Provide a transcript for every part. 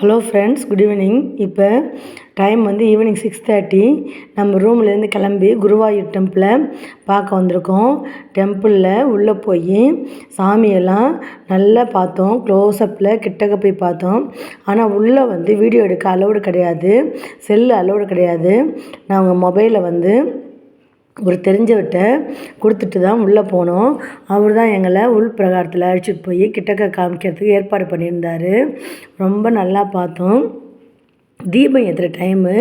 Hello friends good evening இப்போ time வந்து evening six thirty நம்ம ரூம்லேருந்து கிளம்பி குருவாயூர் டெம்பிளை பார்க்க வந்திருக்கோம். டெம்பிளில் உள்ளே போய் சாமியெல்லாம் நல்லா பார்த்தோம். க்ளோஸ்அப்பில் கிட்டக்க போய் பார்த்தோம். ஆனால் உள்ளே வந்து வீடியோ எடுக்க அலோடு கிடையாது. செல்லு அலோடு கிடையாது. நாங்கள் மொபைலில் வந்து ஒரு தெரிஞ்சவர்கிட்ட கொடுத்துட்டு தான் உள்ளே போனோம். அவர் தான் எங்களை உள் பிரகாரத்தில் அழைச்சிட்டு போய் கிட்டக்க காமிக்கிறதுக்கு ஏற்பாடு பண்ணியிருந்தார். ரொம்ப நல்லா பார்த்தோம். தீபம் ஏற்றுற டைமு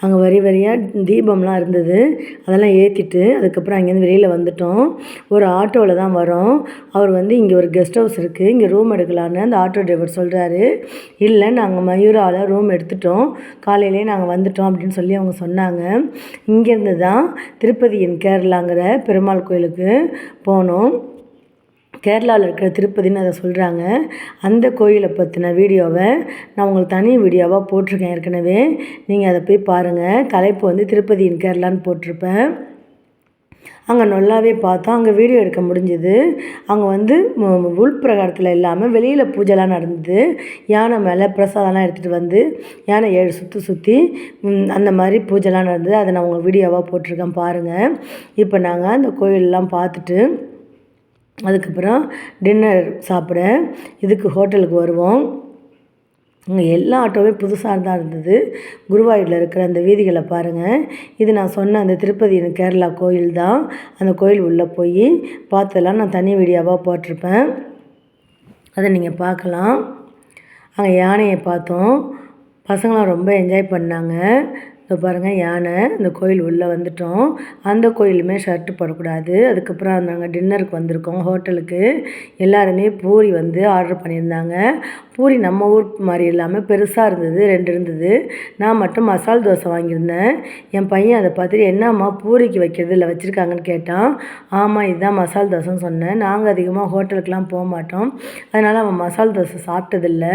அங்கே வரி வரியாக தீபம்லாம் இருந்தது. அதெல்லாம் ஏற்றிட்டு அதுக்கப்புறம் அங்கேருந்து வெளியில் வந்துட்டோம். ஒரு ஆட்டோவில் தான் வரோம். அவர் வந்து இங்கே ஒரு கெஸ்ட் ஹவுஸ் இருக்குது இங்கே ரூம் எடுக்கலான்னு அந்த ஆட்டோ டிரைவர் சொல்கிறாரு இல்லை நாங்கள் மயூராவில் ரூம் எடுத்துட்டோம். காலையிலே நாங்கள் வந்துட்டோம் அப்படின்னு சொல்லி அவங்க சொன்னாங்க. இங்கேருந்து தான் திருப்பதியின் கேரளாங்கிற பெருமாள் கோயிலுக்கு போனோம். கேரளாவில் இருக்கிற திருப்பதின்னு அதை சொல்கிறாங்க அந்த கோயிலை பற்றின வீடியோவை நான் உங்களுக்கு தனி வீடியோவாக போட்டிருக்கேன் ஏற்கனவே. நீங்கள் அதை போய் பாருங்கள் தலைப்பு வந்து திருப்பதியின் கேரளான்னு போட்டிருப்பேன். அங்கே நல்லாவே பார்த்தோம். அங்கே வீடியோ எடுக்க முடிஞ்சுது. அங்கே வந்து உள்பிரகாரத்தில் இல்லாமல் வெளியில் பூஜைலாம் நடந்தது. யானை மேலே பிரசாதம்லாம் எடுத்துகிட்டு வந்து யானை ஏழு சுற்றி சுற்றி அந்த மாதிரி பூஜைலாம் நடந்தது. அதை நான் உங்கள் வீடியோவாக போட்டிருக்கேன் பாருங்கள் இப்போ நாங்கள் அந்த கோயிலெலாம் பார்த்துட்டு அதுக்கப்புறம் டின்னர் சாப்பிட இதுக்கு ஹோட்டலுக்கு வருவோம். இங்கே எல்லா ஆட்டோவே புதுசாக தான் இருந்தது. குருவாயூரில் இருக்கிற அந்த வீதிகளை பாருங்கள் இது நான் சொன்ன அந்த திருப்பதி கேரளா கோயில் தான். அந்த கோயில் உள்ளே போய் பார்த்ததெல்லாம் நான் தனி வீடியோவாக போட்டிருப்பேன். அதை நீங்கள் பார்க்கலாம். அங்கே யானையை பார்த்தோம். பசங்களாம் ரொம்ப என்ஜாய் பண்ணாங்க. இப்போ பாருங்கள் யானை இந்த கோயில் உள்ளே வந்துட்டோம். அந்த கோயிலுமே ஷர்ட்டு போடக்கூடாது. அதுக்கப்புறம் நாங்கள் டின்னருக்கு வந்திருக்கோம் ஹோட்டலுக்கு எல்லாருமே பூரி வந்து ஆர்டர் பண்ணியிருந்தாங்க. பூரி நம்ம ஊர் மாதிரி இல்லாமல் பெருசாக இருந்தது ரெண்டு இருந்தது. நான் மட்டும் மசால் தோசை வாங்கியிருந்தேன். என் பையன் அதை பார்த்துட்டு என்னம்மா பூரிக்கு வைக்கிறது இல்லை வச்சுருக்காங்கன்னு கேட்டான். ஆமாம் இதுதான் மசால் தோசைன்னு சொன்னேன். நாங்கள் அதிகமாக ஹோட்டலுக்கெலாம் போக மாட்டோம். அதனால் அவன் மசால் தோசை சாப்பிட்டதில்லை.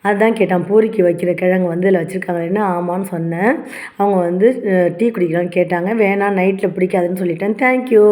அதுதான் கேட்டான் பூரிக்கு வைக்கிற கிழங்கு வந்து இதில் வச்சுருக்காங்கன்னு ஆமான்னு சொன்னேன். அவங்க வந்து டீ குடிக்கலான்னு கேட்டாங்க. வேணாம் நைட்டில் பிடிக்காதுன்னு சொல்லிட்டேன். தேங்க்யூ